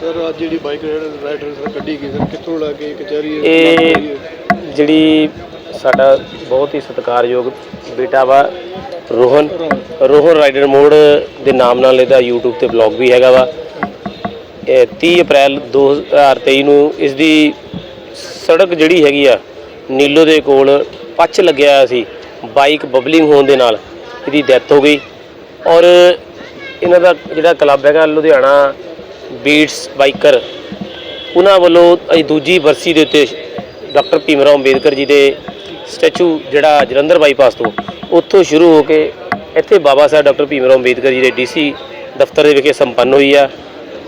Sir ਅੱਜ ਜਿਹੜੀ bike rider sir ਕੱਢੀ ਗਈ ਸਰ ਕਿੱਥੋਂ ਲਾ ਕੇ ਕਚਹਿਰੀ ਇਹ ਜਿਹੜੀ ਸਾਡਾ ਬਹੁਤ ਹੀ ਸਤਿਕਾਰਯੋਗ ਬੇਟਾ ਵਾ ਰੋਹਨ। ਰੋਹਨ। ਰਾਈਡਰ ਮੋਡ ਦੇ ਨਾਮ ਨਾਲ ਇਹਦਾ YouTube ਤੇ ਬਲੌਗ ਵੀ ਹੈਗਾ ਵਾ। ਇਹ 30 ਅਪ੍ਰੈਲ 2023 ਨੂੰ ਇਸ ਦੀ ਸੜਕ ਜਿਹੜੀ ਹੈਗੀ ਆ ਨੀਲੋ ਦੇ ਕੋਲ ਪੱਚ ਲੱਗਿਆ ਹੋਇਆ ਸੀ। ਬਾਈਕ ਬਬਲਿੰਗ ਹੋਣ ਦੇ ਨਾਲ ਇਹਦੀ ਡੈਥ ਹੋ ਗਈ। ਔਰ ਇਹਨਾਂ ਦਾ ਜਿਹੜਾ ਕਲੱਬ ਹੈਗਾ ਲੁਧਿਆਣਾ ਬੀਟਸ, ਬਾਈਕਰ, ਉਹਨਾਂ ਵੱਲੋਂ ਅੱਜ ਦੂਜੀ ਬਰਸੀ ਦੇ ਉੱਤੇ ਡਾਕਟਰ ਭੀਮਰਾਓ ਅੰਬੇਦਕਰ ਜੀ ਦੇ ਸਟੈਚੂ ਜਿਹੜਾ ਜਲੰਧਰ ਬਾਈਪਾਸ ਤੋਂ, ਉੱਥੋਂ ਸ਼ੁਰੂ ਹੋ ਕੇ ਇੱਥੇ ਬਾਬਾ ਸਾਹਿਬ ਡਾਕਟਰ ਭੀਮਰਾਓ ਅੰਬੇਦਕਰ ਜੀ ਦੇ ਡੀਸੀ ਦਫ਼ਤਰ ਦੇ ਵਿਖੇ ਸੰਪੰਨ ਹੋਈ ਆ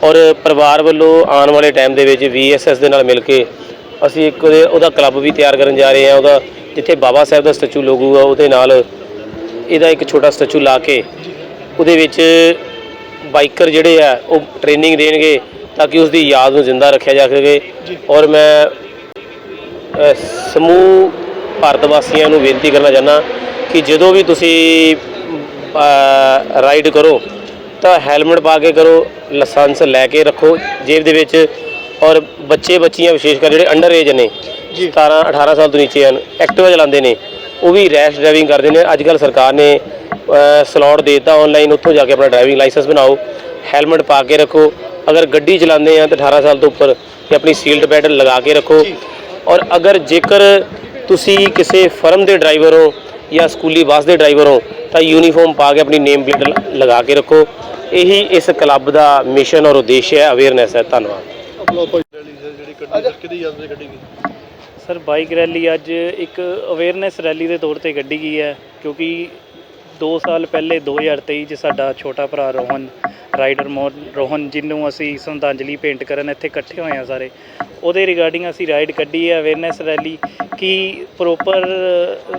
ਔਰ ਪਰਿਵਾਰ ਵੱਲੋਂ ਆਉਣ ਵਾਲੇ ਟਾਈਮ ਦੇ ਵਿੱਚ ਵੀਐਸਐਸ ਦੇ ਨਾਲ ਮਿਲ ਕੇ ਅਸੀਂ ਇੱਕ ਉਹਦਾ ਕਲੱਬ ਵੀ ਤਿਆਰ ਕਰਨ ਜਾ ਰਹੇ ਹਾਂ ਉਹਦਾ ਜਿੱਥੇ ਬਾਬਾ ਸਾਹਿਬ ਦਾ ਸਟੈਚੂ ਲੱਗੂਗਾ ਉਹਦੇ ਨਾਲ ਇਹਦਾ ਇੱਕ ਛੋਟਾ ਸਟੈਚੂ ਲਾ ਕੇ ਉਹਦੇ ਵਿੱਚ ਬਾਈਕਰ ਜਿਹੜੇ ਆ ਉਹ ਟ੍ਰੇਨਿੰਗ ਦੇਣਗੇ ਤਾਂ ਕਿ ਉਸ ਦੀ ਯਾਦ ਨੂੰ ਜ਼ਿੰਦਾ ਰੱਖਿਆ ਜਾ ਸਕੇ। ਔਰ ਮੈਂ ਅ, ਸਮੂਹ ਭਾਰਤ ਵਾਸੀਆਂ ਨੂੰ ਬੇਨਤੀ ਕਰਨਾ ਚਾਹੁੰਦਾ ਕਿ ਜਦੋਂ ਵੀ ਤੁਸੀਂ ਅ, ਰਾਈਡ ਕਰੋ ਤਾਂ ਹੈਲਮਟ ਪਾ ਕੇ ਕਰੋ ਲਾਇਸੈਂਸ ਲੈ ਕੇ ਰੱਖੋ ਜੇਬ ਦੇ ਵਿੱਚ। ਔਰ ਬੱਚੇ ਬੱਚੀਆਂ ਵਿਸ਼ੇਸ਼ ਕਰ ਜਿਹੜੇ ਅੰਡਰ ਏਜ ਨੇ 17 18 ਸਾਲ ਤੋਂ ਨੀਚੇ ਹਨ ਐਕਟਿਵਾ ਚਲਾਉਂਦੇ ਨੇ ਉਹ ਵੀ ਰੈਸ਼ ਡਰਾਈਵਿੰਗ ਕਰਦੇ ਨੇ। ਅੱਜ ਕੱਲ ਸਰਕਾਰ ਨੇ ਸਲੋਟ ਦੇਤਾ ਆਨਲਾਈਨ ਉੱਥੋਂ ਜਾ ਕੇ ਆਪਣਾ ਡਰਾਈਵਿੰਗ ਲਾਇਸੈਂਸ ਬਣਾਓ ਹੈਲਮਟ ਪਾ ਕੇ ਰੱਖੋ ਅਗਰ ਗੱਡੀ ਚਲਾਉਂਦੇ ਆ ਤਾਂ 18 ਸਾਲ ਤੋਂ ਉੱਪਰ ਤੇ ਆਪਣੀ ਸੀਲਡ ਬੈਲਟ ਲਗਾ ਕੇ ਰੱਖੋ। ਔਰ ਅਗਰ ਜੇਕਰ ਤੁਸੀਂ ਕਿਸੇ ਫਰਮ ਦੇ ਡਰਾਈਵਰ ਹੋ ਜਾਂ ਸਕੂਲੀ ਬੱਸ ਦੇ ਡਰਾਈਵਰ ਹੋ ਤਾਂ ਯੂਨੀਫਾਰਮ ਪਾ ਕੇ ਆਪਣੀ ਨੇਮ ਪਲੇਟ ਲਗਾ ਕੇ ਰੱਖੋ। ਇਹੀ ਇਸ ਕਲੱਬ ਦਾ ਮਿਸ਼ਨ ਔਰ ਉਦੇਸ਼ ਹੈ। ਅਵੇਅਰਨੈਸ ਹੈ। ਧੰਨਵਾਦ। ਸਰ ਬਾਈਕ ਰੈਲੀ ਅੱਜ ਇੱਕ ਅਵੇਅਰਨੈਸ ਰੈਲੀ ਦੇ ਤੌਰ ਤੇ ਕੱਢੀ ਗਈ ਹੈ ਕਿਉਂਕਿ 2 ਸਾਲ ਪਹਿਲੇ 2023 ਚ ਸਾਡਾ ਛੋਟਾ ਭਰਾ ਰੋਹਨ ਰਾਈਡਰ ਮੋਹਨ, ਰੋਹਨ ਜਿਹਨੂੰ ਅਸੀਂ ਸ਼ਰਧਾਂਜਲੀ ਭੇਂਟ ਕਰਨ ਇੱਥੇ ਇਕੱਠੇ ਹੋਏ ਹਾਂ ਸਾਰੇ, ਉਹਦੇ ਰਿਗਾਰਡਿੰਗ ਅਸੀਂ ਰਾਈਡ ਕੱਢੀ ਹੈ ਅਵੇਅਰਨੈਸ ਰੈਲੀ ਕਿ ਪ੍ਰੋਪਰ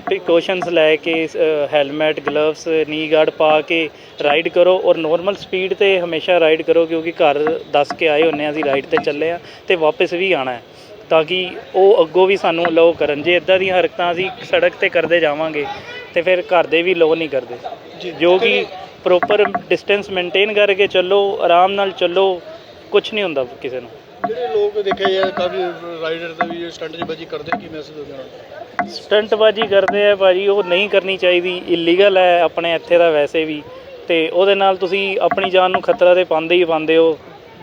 ਪ੍ਰੀਕਾਸ਼ਨਸ ਲੈ ਕੇ ਹੈਲਮਟ ਗਲਵਸ ਨੀ ਗਾਰਡ ਪਾ ਕੇ ਰਾਈਡ ਕਰੋ ਔਰ ਨੋਰਮਲ ਸਪੀਡ ਤੇ ਹਮੇਸ਼ਾ ਰਾਈਡ ਕਰੋ ਕਿਉਂਕਿ ਘਰ ਦੱਸ ਕੇ ਆਏ ਹੁੰਨੇ ਆ ਅਸੀਂ ਰਾਈਡ ਤੇ ਚੱਲੇ ਆ ਤੇ ਵਾਪਸ ਵੀ ਆਣਾ ਹੈ, ਤਾਂ ਕਿ ਉਹ ਅੱਗੋਂ ਵੀ ਸਾਨੂੰ ਅਲਾਓ ਕਰਨ, ਜੇ ਇਦਾਂ ਦੀਆਂ ਹਰਕਤਾਂ ਅਸੀਂ ਸੜਕ ਤੇ ਕਰਦੇ ਜਾਵਾਂਗੇ ਤੇ ਫਿਰ ਘਰ ਦੇ ਵੀ ਲੋ ਨਹੀਂ ਕਰਦੇ। ਜੋ ਕਿ ਪ੍ਰੋਪਰ ਡਿਸਟੈਂਸ ਮੇਨਟੇਨ ਕਰਕੇ ਚੱਲੋ ਆਰਾਮ ਨਾਲ ਚੱਲੋ ਕੁਝ ਨਹੀਂ ਹੁੰਦਾ ਕਿਸੇ ਨੂੰ। ਜਿਹੜੇ ਲੋਕ ਦੇਖੇ ਆ ਕਾਫੀ ਰਾਈਡਰ ਤੇ ਵੀ ਸਟੰਟ ਜੀ ਬਾਜੀ ਕਰਦੇ ਕੀ ਮੈਸੇਜ ਹੋ ਗਿਆ ਸਟੰਟਬਾਜੀ ਕਰਦੇ ਆ ਭਾਜੀ ਉਹ ਨਹੀਂ ਕਰਨੀ ਚਾਹੀਦੀ ਇਲੀਗਲ ਹੈ ਆਪਣੇ ਇੱਥੇ ਦਾ ਵੈਸੇ ਵੀ। ਤੇ ਉਹਦੇ ਨਾਲ ਤੁਸੀਂ ਆਪਣੀ ਜਾਨ ਨੂੰ ਖਤਰਾ ਤੇ ਪਾਉਂਦੇ ਹੀ ਪਾਉਂਦੇ ਹੋ।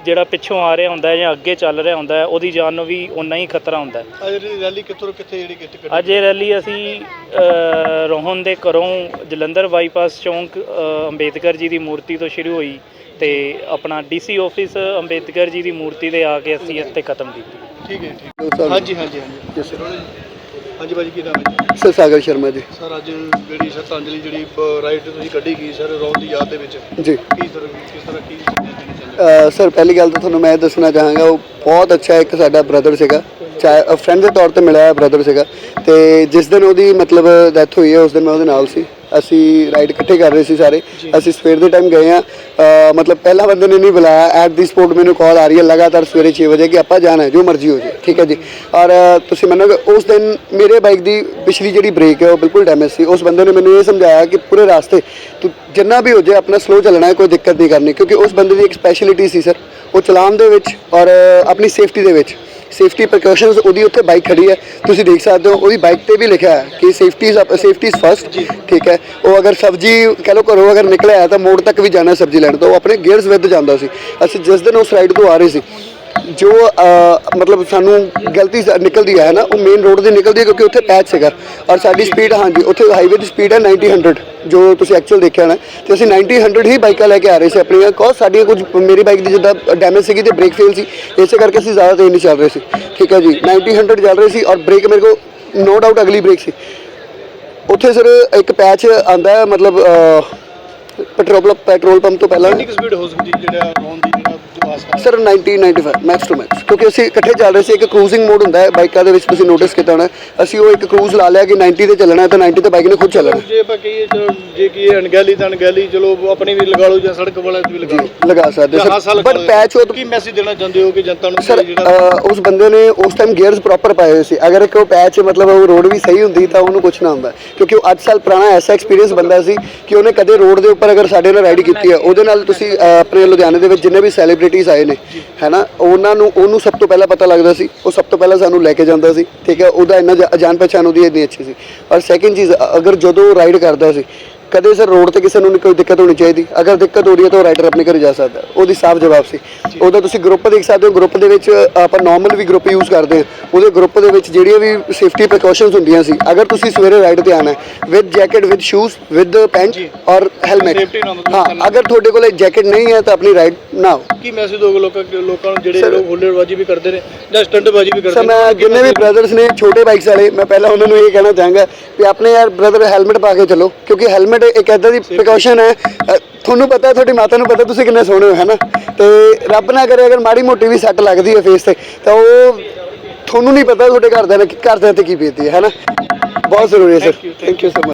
ਜਿਹੜਾ ਪਿੱਛੋਂ ਆ ਰਿਹਾ ਹੁੰਦਾ ਹੈ ਜਾਂ ਅੱਗੇ ਚੱਲ ਰਿਹਾ ਹੁੰਦਾ ਹੈ ਉਹਦੀ ਜਾਨ ਨੂੰ ਵੀ ਉਨਾ ਹੀ ਖਤਰਾ ਹੁੰਦਾ ਹੈ। ਅੱਜ ਜਿਹੜੀ ਰੈਲੀ ਕਿੱਥੋਂ ਕਿੱਥੇ ਜਿਹੜੀ ਕਿੱਥੇ ਕੱਢੀ? ਅੱਜ ਇਹ ਰੈਲੀ ਅਸੀਂ ਅ, ਰੋਹਨ ਦੇ ਘਰੋਂ ਜਲੰਧਰ ਬਾਈਪਾਸ ਚੌਂਕ ਅ, ਅੰਬੇਦਕਰ ਜੀ ਦੀ ਮੂਰਤੀ ਤੋਂ ਸ਼ੁਰੂ ਹੋਈ ਤੇ ਆਪਣਾ ਡੀਸੀ ਆਫਿਸ ਅੰਬੇਦਕਰ ਜੀ ਦੀ ਮੂਰਤੀ ਦੇ ਆ ਕੇ ਅਸੀਂ ਇੱਥੇ ਖਤਮ ਕੀਤੀ। ਠੀਕ ਹੈ ਠੀਕ ਹੈ। ਹਾਂਜੀ ਹਾਂਜੀ ਹਾਂਜੀ। ਹਾਂਜੀ ਬਾਜੀ ਕੀ ਨਾਮ ਹੈ ਜੀ? ਸਰ ਸਾਗਰ ਸ਼ਰਮਾ ਜੀ। ਸਰ ਅੱਜ ਜਿਹੜੀ ਸ਼ਰਧਾਂਜਲੀ ਜਿਹੜੀ ਰਾਈਡ ਤੁਸੀਂ ਕੱਢੀ ਗਈ ਸਰ ਰੌਣ ਦੀ ਯਾਦ ਦੇ ਵਿੱਚ। ਜੀ। ਕੀ ਸਰ ਕਿਸ ਤਰ੍ਹਾਂ ਕੀ ਸਰ, ਪਹਿਲੀ ਗੱਲ ਤਾਂ ਤੁਹਾਨੂੰ ਮੈਂ ਇਹ ਦੱਸਣਾ ਚਾਹਾਂਗਾ, ਉਹ ਬਹੁਤ ਅੱਛਾ ਇੱਕ ਸਾਡਾ ਬ੍ਰਦਰ ਸੀਗਾ। ਚਾਹੇ ਫਰੈਂਡ ਦੇ ਤੌਰ ਤੇ ਮਿਲਿਆ ਬ੍ਰਦਰ ਸੀਗਾ। ਤੇ ਜਿਸ ਦਿਨ ਉਹਦੀ ਮਤਲਬ ਡੈਥ ਹੋਈ ਹੈ, ਉਸ ਦਿਨ ਮੈਂ ਉਹਦੇ ਨਾਲ ਸੀ। ਅਸੀਂ ਰਾਈਡ ਇਕੱਠੇ ਕਰ ਰਹੇ ਸੀ ਸਾਰੇ। ਅਸੀਂ ਸਵੇਰ ਦੇ ਟਾਈਮ ਗਏ ਆ ਮਤਲਬ ਪਹਿਲਾ ਬੰਦੇ ਨੇ ਨਹੀਂ ਬੁਲਾਇਆ। ਐਟ ਦੀ ਸਪੋਰਟ ਮੈਨੂੰ ਕਾਲ ਆ ਰਹੀ ਹੈ ਲਗਾਤਾਰ ਸਵੇਰੇ 6 ਵਜੇ ਕਿ ਆਪਾਂ ਜਾਣਾ ਹੈ ਜੋ ਮਰਜ਼ੀ ਹੋ ਜਾਏ। ਠੀਕ ਹੈ ਜੀ। ਔਰ ਅ, ਤੁਸੀਂ ਮੰਨੋਗੇ ਉਸ ਦਿਨ ਮੇਰੇ ਬਾਈਕ ਦੀ ਪਿਛਲੀ ਜਿਹੜੀ ਬ੍ਰੇਕ ਹੈ ਉਹ ਬਿਲਕੁਲ ਡੈਮੇਜ ਸੀ। ਉਸ ਬੰਦੇ ਨੇ ਮੈਨੂੰ ਇਹ ਸਮਝਾਇਆ ਕਿ ਪੂਰੇ ਰਾਸਤੇ ਤੂੰ ਜਿੰਨਾ ਵੀ ਹੋ ਜਾਏ ਆਪਣਾ ਸਲੋ ਚੱਲਣਾ ਹੈ ਕੋਈ ਦਿੱਕਤ ਨਹੀਂ ਕਰਨੀ। ਕਿਉਂਕਿ ਉਸ ਬੰਦੇ ਦੀ ਇੱਕ ਸਪੈਸ਼ਲਿਟੀ ਸੀ ਸਰ ਉਹ ਚਲਾਉਣ ਦੇ ਵਿੱਚ ਔਰ ਆਪਣੀ ਸੇਫਟੀ ਦੇ ਵਿੱਚ। ਸੇਫਟੀ ਪ੍ਰੀਕਾਸ਼ਨਸ ਉਹਦੀ ਉੱਥੇ ਬਾਈਕ ਖੜੀ ਹੈ। ਤੁਸੀਂ ਦੇਖ ਸਕਦੇ ਹੋ ਉਹਦੀ ਬਾਈਕ ਤੇ ਵੀ ਲਿਖਿਆ ਹੈ ਕਿ ਸੇਫਟੀ ਸੇਫਟੀ ਇਜ਼ ਫਸਟ ਠੀਕ ਹੈ। ਉਹ ਅਗਰ ਸਬਜ਼ੀ ਕਹ ਲੋ ਘਰੋਂ ਅਗਰ ਨਿਕਲਿਆ ਤਾਂ ਮੋੜ ਤੱਕ ਵੀ ਜਾਣਾ ਸਬਜ਼ੀ ਲੈਣ ਤੋਂ। ਉਹ ਆਪਣੇ ਗੇਅਰਸ ਵਿੱਚ ਜਾਂਦਾ ਸੀ। ਅਸੀਂ ਜਿਸ ਦਿਨ ਉਸ ਰਾਈਡ ਤੋਂ ਆ ਰਹੇ ਸੀ ਜੋ ਮਤਲਬ ਸਾਨੂੰ ਗਲਤੀ ਨਿਕਲਦੀ ਹੈ ਨਾ ਉਹ ਮੇਨ ਰੋਡ ਦੀ ਨਿਕਲਦੀ ਹੈ ਕਿਉਂਕਿ ਉੱਥੇ ਪੈਚ ਸੀਗਾ। ਔਰ ਸਾਡੀ ਸਪੀਡ ਹਾਂਜੀ ਉੱਥੇ ਹਾਈਵੇ ਦੀ ਸਪੀਡ ਹੈ 90 100 ਜੋ ਤੁਸੀਂ ਐਕਚੁਅਲ ਦੇਖਿਆ ਨਾ ਤੇ ਅਸੀਂ 90 100 ਹੀ ਬਾਈਕਾਂ ਲੈ ਕੇ ਆ ਰਹੇ ਸੀ ਆਪਣੀਆਂ ਕੋ ਸਾਡੀਆਂ ਕੁਝ ਮੇਰੀ ਬਾਈਕ ਦੀ ਜਿੱਦਾਂ ਡੈਮੇਜ ਸੀਗੀ ਤੇ ਬ੍ਰੇਕ ਫੇਲ ਸੀ ਇਸੇ ਕਰਕੇ ਅਸੀਂ ਜ਼ਿਆਦਾ ਤੇਜ਼ ਨਹੀਂ ਚੱਲ ਰਹੇ ਸੀ। ਠੀਕ ਹੈ ਜੀ 90 100 ਚੱਲ ਰਹੇ ਸੀ ਔਰ ਬ੍ਰੇਕ ਮੇਰੇ ਕੋ ਨੋ ਡਾਊਟ ਅਗਲੀ ਬ੍ਰੇਕ ਸੀ। ਉੱਥੇ ਸਰ ਇੱਕ ਪੈਚ ਆਂਦਾ ਮਤਲਬ ਅ, ਪੈਟਰੋਲ ਪੈਟਰੋਲ ਪੰਪ ਤੋਂ ਪਹਿਲਾਂ। ਕਿੰਨੀ ਸਪੀਡ ਹੋ ਸਕਦੀ ਜਿਹੜਾ ਰੌਣ ਦੀ ਜਿਹੜਾ ਸਰ 90 95 ਮੈਕਸ ਟੂ ਮੈਕਸ ਕਿਉਂਕਿ ਅਸੀਂ ਇਕੱਠੇ ਚੱਲ ਰਹੇ ਸੀ ਇੱਕ ਕਰੂਜ਼ਿੰਗ ਮੋਡ ਹੁੰਦਾ ਹੈ ਬਾਈਕਾਂ ਦੇ ਵਿੱਚ ਤੁਸੀਂ ਨੋਟਿਸ ਕੀਤਾ ਹੋਣਾ ਅਸੀਂ ਉਹ ਇੱਕ ਕਰੂਜ਼ ਲਾ ਲਿਆ ਕਿ 90 ਤੇ ਚੱਲਣਾ ਹੈ ਤਾਂ 90 ਤੇ ਬਾਈਕ ਨੇ ਖੁਦ ਚੱਲਣਾ ਜੇ ਆਪਾਂ ਕਹੀਏ ਚਲੋ ਜੇ ਕੀ ਅਣਗਹਿਲੀ ਤਾਂ ਅਣਗਹਿਲੀ ਚਲੋ ਆਪਣੀ ਵੀ ਲਗਾ ਲਓ ਜਾਂ ਸੜਕ ਵਾਲਾ ਵੀ ਲਗਾ ਲਓ। ਲਗਾ ਸਕਦੇ ਸਰ ਬਟ। ਪੈਚ ਉਹ ਕੀ ਮੈਸੇਜ ਦੇਣਾ ਚਾਹੁੰਦੇ ਹੋ ਕਿ ਜਨਤਾ ਨੂੰ ਸਰ ਉਸ ਬੰਦੇ ਨੇ ਉਸ ਟਾਈਮ ਗੇਅਰਸ ਪ੍ਰੋਪਰ ਪਾਏ ਹੋਏ ਸੀ। ਅਗਰ ਇੱਕ ਉਹ ਪੈਚ ਮਤਲਬ ਉਹ ਰੋਡ ਵੀ ਸਹੀ ਹੁੰਦੀ ਤਾਂ ਉਹਨੂੰ ਕੁਝ ਨਾ ਹੁੰਦਾ। ਕਿਉਂਕਿ ਉਹ 8 ਸਾਲ ਪੁਰਾਣਾ ਐਸਾ ਐਕਸਪੀਰੀਅੰਸ ਬੰਦਾ ਸੀ ਕਿ ਉਹਨੇ ਕਦੇ ਰੋਡ ਦੇ ਉੱਪਰ ਅਗਰ ਸਾਡੇ ਨਾਲ ਰਾਈਡ ਕੀਤੀ ਹੈ ਉਹਦੇ ਨਾਲ ਤੁਸੀਂ ਆਪਣੇ ਲੁਧਿਆਣੇ ਦੇ ਵਿੱਚ ਜਿੰਨੇ ਵੀ ਸੈਲੀਬ੍ਰਿਟੀ ਪਾਰਟੀਆਂ ਆਏ ਨੇ ਹੈਨਾ? ਉਹਨਾਂ ਨੂੰ ਉਹਨੂੰ ਸਭ ਤੋਂ ਪਹਿਲਾਂ ਪਤਾ ਲੱਗਦਾ ਸੀ ਉਹ ਸਭ ਤੋਂ ਪਹਿਲਾਂ ਸਾਨੂੰ ਲੈ ਕੇ ਜਾਂਦਾ ਸੀ ਠੀਕ ਹੈ? ਉਹਦਾ ਇੰਨਾ ਜਾ- ਜਾਣ ਪਛਾਣ ਉਹਦੀ ਇੰਨੀ ਅੱਛੀ ਸੀ। ਔਰ ਸੈਕਿੰਡ ਚੀਜ਼ ਅਗਰ ਜਦੋਂ ਰਾਈਡ ਕਰਦਾ ਸੀ ਕਦੇ ਸਰ ਰੋਡ ਤੇ ਕਿਸੇ ਨੂੰ ਨਹੀਂ ਕੋਈ ਦਿੱਕਤ ਹੋਣੀ ਚਾਹੀਦੀ। ਅਗਰ ਦਿੱਕਤ ਹੋ ਰਹੀ ਹੈ ਤਾਂ ਉਹ ਰਾਈਡਰ ਆਪਣੇ ਘਰੇ ਜਾ ਸਕਦਾ। ਉਹਦੀ ਸਾਫ਼ ਜਵਾਬ ਸੀ। ਉਹਦਾ ਤੁਸੀਂ ਗਰੁੱਪ ਦੇਖ ਸਕਦੇ ਹੋ ਗਰੁੱਪ ਦੇ ਵਿੱਚ ਆਪਾਂ ਨਾਰਮਲ ਵੀ ਗਰੁੱਪ ਯੂਜ਼ ਕਰਦੇ ਹਾਂ। ਉਹਦੇ ਗਰੁੱਪ ਦੇ ਵਿੱਚ ਜਿਹੜੀਆਂ ਵੀ ਸੇਫਟੀ ਪ੍ਰੀਕਾਸ਼ਨਸ ਹੁੰਦੀਆਂ ਸੀ ਅਗਰ ਤੁਸੀਂ ਸਵੇਰੇ ਰਾਈਡ ਤੇ ਆਣਾ ਹੈ with jacket with shoes with pant ਔਰ ਹੈਲਮਟ Safety ਨਾਲ ਮਤਲਬ ਹਾਂ। ਅਗਰ ਤੁਹਾਡੇ ਕੋਲ ਜੈਕਟ ਨਹੀਂ ਹੈ ਤਾਂ ਆਪਣੀ ਰਾਈਡ ਨਾ। ਆਓ ਕੀ ਮੈਸੇਜ ਦੋਗੇ ਲੋਕਾਂ ਲੋਕਾਂ ਨੂੰ ਜਿਹੜੇ ਲੋਕ ਹੁੱਲੜਬਾਜੀ ਵੀ ਕਰਦੇ ਨੇ ਜਾਂ ਸਟੰਟਬਾਜੀ ਵੀ ਕਰਦੇ ਸਰ ਮੈਂ ਜਿੰਨੇ ਵੀ ਬ੍ਰਦਰਸ ਨੇ ਛੋਟੇ ਬਾਈਕਸ ਵਾਲੇ ਮੈਂ ਪਹਿਲਾਂ ਉਹਨਾਂ ਨੂੰ ਇਹ ਕਹਿਣਾ ਚਾਹਾਂਗਾ ਕਿ ਆਪਣੇ ਯਾਰ ਬ੍ਰਦਰ ਹੈਲਮਟ ਪਾ ਕੇ ਚੱਲੋ ਕਿਉਂਕਿ ਹੈਲਮਟ ਇੱਕ ਐਦਾਂ ਦੀ ਪ੍ਰੀਕਾਸ਼ਨ ਹੈ। ਤੁਹਾਨੂੰ ਪਤਾ ਤੁਹਾਡੀ ਮਾਤਾ ਨੂੰ ਪਤਾ ਤੁਸੀਂ ਕਿੰਨੇ ਸੋਹਣੇ ਹੋ ਹੈਨਾ ਤੇ ਰੱਬ ਨਾ ਕਰੇ ਅਗਰ ਮਾੜੀ ਮੋਟੀ ਵੀ ਸੱਟ ਲੱਗਦੀ ਹੈ ਫੇਸ ਤੇ ਤਾਂ ਉਹ ਤੁਹਾਨੂੰ ਨਹੀਂ ਪਤਾ ਤੁਹਾਡੇ ਘਰਦਿਆਂ ਨੇ ਘਰਦਿਆਂ ਤੇ ਕੀ ਬੀਤਦੀ ਹੈ ਹੈਨਾ ਬਹੁਤ ਜ਼ਰੂਰੀ ਹੈ sir thank you so much